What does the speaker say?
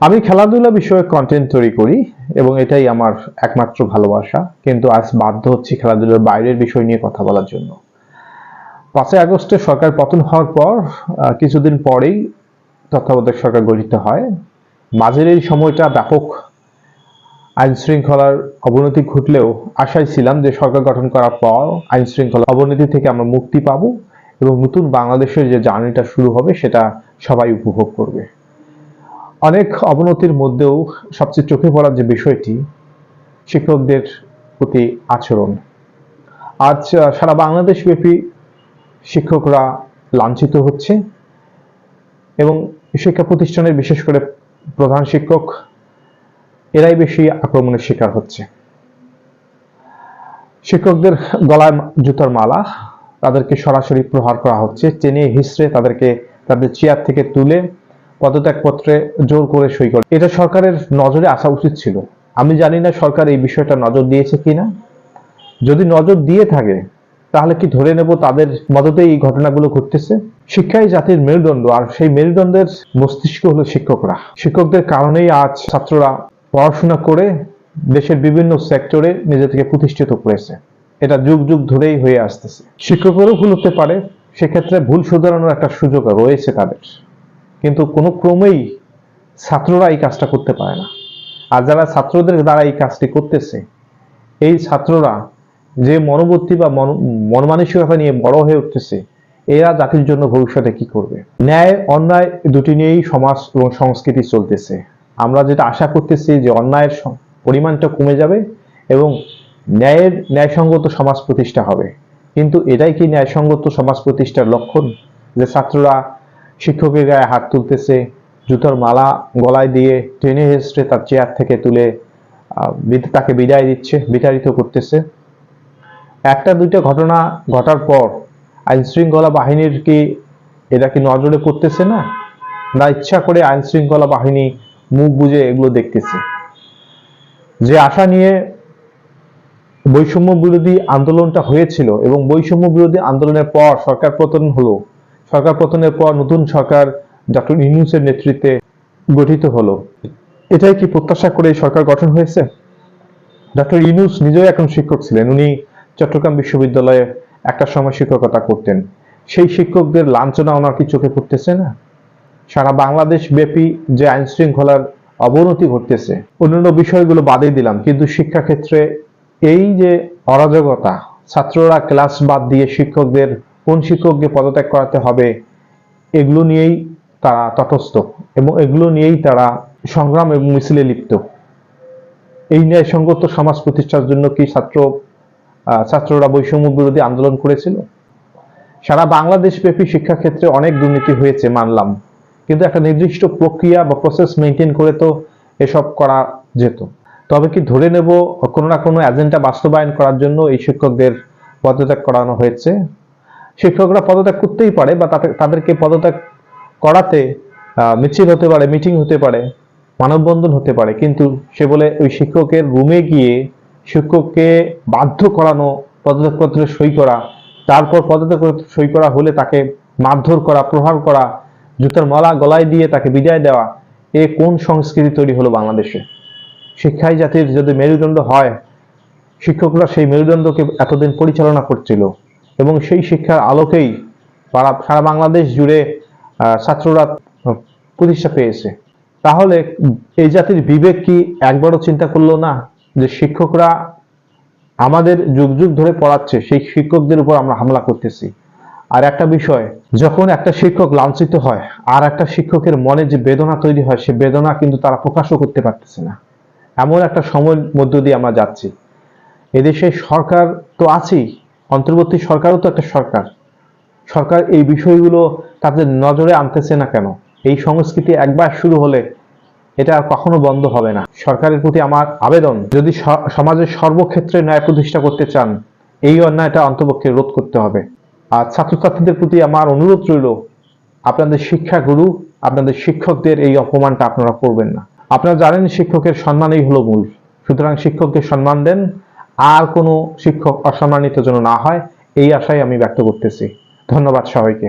আমি খেলাধুলা বিষয়ে কন্টেন্ট তৈরি করি এবং এটাই আমার একমাত্র ভালোবাসা। কিন্তু আজ বাধ্য হচ্ছি খেলাধুলার বাইরের বিষয় নিয়ে কথা বলার জন্য। পাঁচই আগস্টে সরকার পতন হওয়ার পর কিছুদিন পরেই তত্ত্বাবধায়ক সরকার গঠিত হয়। মাঝের এই সময়টা ব্যাপক আইন শৃঙ্খলার অবনতি ঘটলেও আশায় ছিলাম যে সরকার গঠন করার পর আইন শৃঙ্খলা অবনতি থেকে আমরা মুক্তি পাব এবং নতুন বাংলাদেশের যে জার্নিটা শুরু হবে সেটা সবাই উপভোগ করবে। অনেক অবনতির মধ্যেও সবচেয়ে চোখে পড়ার যে বিষয়টি, শিক্ষকদের প্রতি আচরণ। আজ সারা বাংলাদেশ ব্যাপী শিক্ষকরা লাঞ্ছিত হচ্ছে এবং শিক্ষা প্রতিষ্ঠানের বিশেষ করে প্রধান শিক্ষক, এরাই বেশি আক্রমণের শিকার হচ্ছে। শিক্ষকদের গলায় জুতার মালা, তাদেরকে সরাসরি প্রহার করা হচ্ছে, টেনে হিসড়ে তাদেরকে তাদের চেয়ার থেকে তুলে পদত্যাগপত্রে জোর করে সই করে। এটা সরকারের নজরে আসা উচিত ছিল। আমি জানি না সরকার এই বিষয়টা নজর দিয়েছে কিনা। যদি নজর দিয়ে থাকে, তাহলে কি ধরে নেব তাদের মদতে এই ঘটনাগুলো ঘটতেছে? শিক্ষাই জাতির মেরুদণ্ড, আর সেই মেরুদণ্ডের মস্তিষ্ক হলো শিক্ষকরা। শিক্ষকদের কারণেই আজ ছাত্ররা পড়াশোনা করে দেশের বিভিন্ন সেক্টরে নিজেদেরকে প্রতিষ্ঠিত করেছে। এটা যুগ যুগ ধরেই হয়ে আসতেছে। শিক্ষকেরও ভুল হতে পারে। সেক্ষেত্রে ভুল শুধরানোর একটা সুযোগ রয়েছে তাদের। কিন্তু কোনো ক্রমেই ছাত্ররা এই কাজটা করতে পারে না। আর যারা ছাত্রদের দ্বারা এই কাজটি করতেছে, এই ছাত্ররা যে মনোবৃত্তি বা মন- মন মানসিকতা নিয়ে বড় হয়ে উঠতেছে, এরা জাতির জন্য ভবিষ্যতে কি করবে? ন্যায়, অন্যায় দুটি নিয়েই সমাজ এবং সংস্কৃতি চলতেছে। আমরা যেটা আশা করতেছি যে অন্যায়ের পরিমাণটা কমে যাবে এবং ন্যায়ের ন্যায়সঙ্গত সমাজ প্রতিষ্ঠা হবে। কিন্তু এটাই কি ন্যায়সঙ্গত সমাজ প্রতিষ্ঠার লক্ষণ? যে ছাত্ররা শিক্ষকের গায়ে হাত তুলতেছে, জুতোর মালা গলায় দিয়ে টেনে হেসড়ে তার চেয়ার থেকে তুলে তাকে বিদায় দিচ্ছে, বিতাড়িত করতেছে। একটা দুইটা ঘটনা ঘটার পর আইনশৃঙ্খলা বাহিনীর কি এটা কি নজরে পড়তেছে না? না ইচ্ছা করে আইনশৃঙ্খলা বাহিনী মুখ বুজে এগুলো দেখতেছে। যে আশা নিয়ে বৈষম্য বিরোধী আন্দোলনটা হয়েছিল এবং বৈষম্য বিরোধী আন্দোলনের পর সরকার পতন হলো সরকার পতনের পর নতুন সরকার ডক্টর ইউনুসের নেতৃত্বে গঠিত হলো। এটাই কি প্রত্যাশা করে সরকার গঠন হয়েছে? ডক্টর ইউনুস নিজেও এখন শিক্ষক ছিলেন। উনি চট্টগ্রাম বিশ্ববিদ্যালয়ে একটা সময় শিক্ষকতা করতেন। সেই শিক্ষকদের লাঞ্ছনা ওনার কি চোখে পড়তেছে না? সারা বাংলাদেশ ব্যাপী যে আইন শৃঙ্খলার অবনতি ঘটতেছে, অন্যান্য বিষয়গুলো বাদে দিলাম। কিন্তু শিক্ষাক্ষেত্রে এই যে অরাজকতা, ছাত্ররা ক্লাস বাদ দিয়ে শিক্ষকদের কোন শিক্ষককে পদত্যাগ করাতে হবে, এগুলো নিয়েই তারা তটস্থ এবং এগুলো নিয়েই তারা সংগ্রাম এবং মিছিলে লিপ্ত। এই ন্যায়সঙ্গত সমাজ প্রতিষ্ঠার জন্য কি ছাত্র ছাত্ররা বৈষম্য বিরোধী আন্দোলন করেছিল? সারা বাংলাদেশ ব্যাপী শিক্ষাক্ষেত্রে অনেক দুর্নীতি হয়েছে, মানলাম। কিন্তু একটা নির্দিষ্ট প্রক্রিয়া বা প্রসেস মেনটেন করে তো এসব করা যেত। তবে কি ধরে নেব কোনো না কোনো এজেন্ডা বাস্তবায়ন করার জন্য এই শিক্ষকদের পদত্যাগ করানো হয়েছে? শিক্ষকরা পদত্যাগ করতেই পারে বা তাদেরকে পদত্যাগ করাতে মিছিল হতে পারে, মিটিং হতে পারে, মানববন্ধন হতে পারে, কিন্তু সে বলে ওই শিক্ষকের রুমে গিয়ে শিক্ষককে বাধ্য করানো, পদত্যাগপত্রে সই করা, তারপর পদত্যাগপত্রে সই করা হলে তাকে মারধর করা, প্রহার করা, জুতার মালা গলায় দিয়ে তাকে বিদায় দেওয়া, এ কোন সংস্কৃতি তৈরি হলো বাংলাদেশে? শিক্ষাই জাতির যদি মেরুদণ্ড হয়, শিক্ষকরা সেই মেরুদণ্ডকে এতদিন পরিচালনা করছিল। এবং সেই শিক্ষার আলোকেই সারা বাংলাদেশ জুড়ে ছাত্ররা প্রতিষ্ঠা পেয়েছে। তাহলে এই জাতির বিবেক কি একবারও চিন্তা করল না যে শিক্ষকরা আমাদের যুগ যুগ ধরে পড়াচ্ছে, সেই শিক্ষকদের উপর আমরা হামলা করতেছি? আর একটা বিষয়, যখন একটা শিক্ষক লাঞ্ছিত হয়, আর একটা শিক্ষকের মনে যে বেদনা তৈরি হয়, সে বেদনা কিন্তু তারা প্রকাশও করতে পারতেছে না। এমন একটা সময়ের মধ্য দিয়ে আমরা যাচ্ছি। এদেশে সরকার তো আছেই অন্তর্বর্তী সরকারও তো একটা সরকার। সরকার এই বিষয়গুলো তাদের নজরে আনতেছে না কেন? এই সংস্কৃতি একবার শুরু হলে এটা আর কখনো বন্ধ হবে না। সরকারের প্রতি আমার আবেদন, যদি সমাজের সর্বক্ষেত্রে ন্যায় প্রতিষ্ঠা করতে চান, এই অন্যায়টা অন্তপক্ষে রোধ করতে হবে। আর ছাত্রছাত্রীদের প্রতি আমার অনুরোধ রইল, আপনাদের শিক্ষাগুরু, আপনাদের শিক্ষকদের এই অপমানটা আপনারা করবেন না। আপনারা জানেন শিক্ষকের সম্মানই হলো মূল। সুতরাং শিক্ষককে সম্মান দেন আর কোনো শিক্ষক অসম্মানিত যেন না হয় এই আশাই আমি ব্যক্ত করতেছি। ধন্যবাদ সবাইকে।